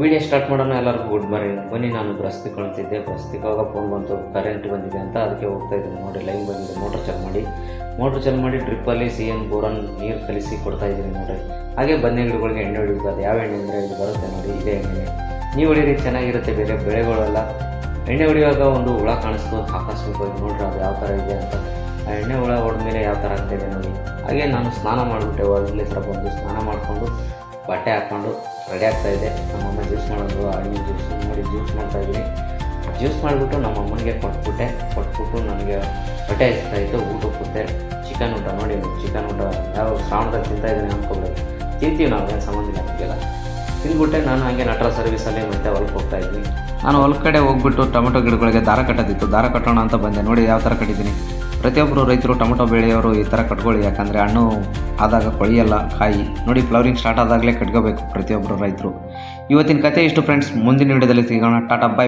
Video start ಮಾಡೋಣ ಎಲ್ಲರಿಗೂ good morning. ಬನ್ನಿ, ನಾನು ಬ್ರಸ್ತಿ ಕಾಣ್ತಿದ್ದೆ. ಬ್ರಸ್ತಿಗಾಗ ಫೋನ್ ಬಂತು ಕರೆಂಟ್ ಬಂದಿದೆ ಅಂತ. ಅದಕ್ಕೆ ಹೋಗ್ತಾ ಇದ್ದೀನಿ. ನೋಡಿ ಲೈನ್ ಬಂದಿದೆ. ಮೋಟ್ರ್ ಚಾಲು ಮಾಡಿ. ಮೋಟ್ರ್ ಚಾಲು ಮಾಡಿ ಡ್ರಿಪ್ಪಲ್ಲಿ ಸಿ ಎನ್ ಬೋರನ್ ನೀರು ಕಲಿಸಿ ಕೊಡ್ತಾ ಇದ್ದೀನಿ ನೋಡಿ ಹಾಗೆ ಬನ್ನಿ, ಗಿಡಗಳಿಗೆ ಎಣ್ಣೆ ಹೊಡಿಬೇಕು. ಅದು ಯಾವ ಎಣ್ಣೆ ಅಂದರೆ ಇದು ಬರುತ್ತೆ ನೋಡಿ, ಇದೇ ಎಣ್ಣೆ. ನೀವು ಹೊಡೀರಿ, ಚೆನ್ನಾಗಿರುತ್ತೆ ಬೇರೆ ಬೆಳೆಗಳೆಲ್ಲ ಎಣ್ಣೆ ಹೊಡೆಯುವಾಗ ಒಂದು ಹುಳ ಕಾಣಿಸ್ತು ಆಕಸ್ಮಿಕವಾಗಿ ನೋಡ್ರಿ ಅದು ಯಾವ ಥರ ಇದೆ ಅಂತ. ಆ ಎಣ್ಣೆ ಹುಳ ಹೊಡೆದ್ಮೇಲೆ ಯಾವ ಥರ ಆಗ್ತಾಯಿದೆ ನೋಡಿ. ಹಾಗೆ ನಾನು ಸ್ನಾನ ಮಾಡಿಬಿಟ್ಟೆ ಹೊರಗಡೆ ಹತ್ರ ಬಂದು ಸ್ನಾನ ಮಾಡಿಕೊಂಡು ಬಟ್ಟೆ ಹಾಕ್ಕೊಂಡು ರೆಡಿ ಇದೆ. ನಮ್ಮಮ್ಮ ಜ್ಯೂಸ್ ಮಾಡೋದು ಹಣ್ಣಿನ ಜ್ಯೂಸ್ ನೋಡಿ ಜ್ಯೂಸ್ ಮಾಡ್ತಾ ಇದ್ದೀನಿ ಜ್ಯೂಸ್ ಮಾಡಿಬಿಟ್ಟು ನಮ್ಮ ಅಮ್ಮನಿಗೆ ಕೊಟ್ಬಿಟ್ಟೆ. ಕೊಟ್ಬಿಟ್ಟು ನನಗೆ ಹೊಟ್ಟೆ ಇತ್ತು ಊಟಕ್ಕೆ ಕೂತೆ ಚಿಕನ್ ಊಟ ನೋಡಿ ಚಿಕನ್ ಊಟ ಯಾವ ಶ್ರಾವಣದಲ್ಲಿ ತಿಂತಾ ಇದ್ದೀನಿ ತಿಂತೀವಿ ನಾವು, ಏನು ಸಂಬಂಧ ಇಲ್ಲ ನಮಗೆಲ್ಲ. ತಿಂದ್ಬಿಟ್ಟೆ ನಾನು ಹಂಗೆ ನಟರ ಸರ್ವಿಸಲ್ಲಿ ಮತ್ತೆ ಹೊಲಕ್ಕೆ ಹೋಗ್ತಾ ಇದ್ವಿ. ನಾನು ಹೊಲ ಕಡೆ ಹೋಗ್ಬಿಟ್ಟು ಟೊಮೆಟೊ ಗಿಡಗಳಿಗೆ ದಾರ ಕಟ್ಟೋದಿತ್ತು. ದಾರ ಕಟ್ಟೋಣ ಅಂತ ಬಂದೆ. ನೋಡಿ ಯಾವ ಥರ ಕಟ್ಟಿದ್ದೀನಿ. ಪ್ರತಿಯೊಬ್ಬರು ರೈತರು ಟೊಮೊಟೊ ಬೆಳೆಯೋರು ಈ ಥರ ಕಟ್ಕೊಳ್ಳಿ, ಯಾಕಂದರೆ ಹಣ್ಣು ಆದಾಗ ಕೊಳೆಯಲ್ಲ, ಕಾಯಿ. ನೋಡಿ ಫ್ಲವರಿಂಗ್ ಸ್ಟಾರ್ಟ್ ಆದಾಗಲೇ ಕಟ್ಕೋಬೇಕು ಪ್ರತಿಯೊಬ್ಬರು ರೈತರು. ಇವತ್ತಿನ ಕತೆ ಇಷ್ಟು ಫ್ರೆಂಡ್ಸ್ ಮುಂದಿನ ವಿಡಿಯೋದಲ್ಲಿ ಸಿಗೋಣ. Tata bye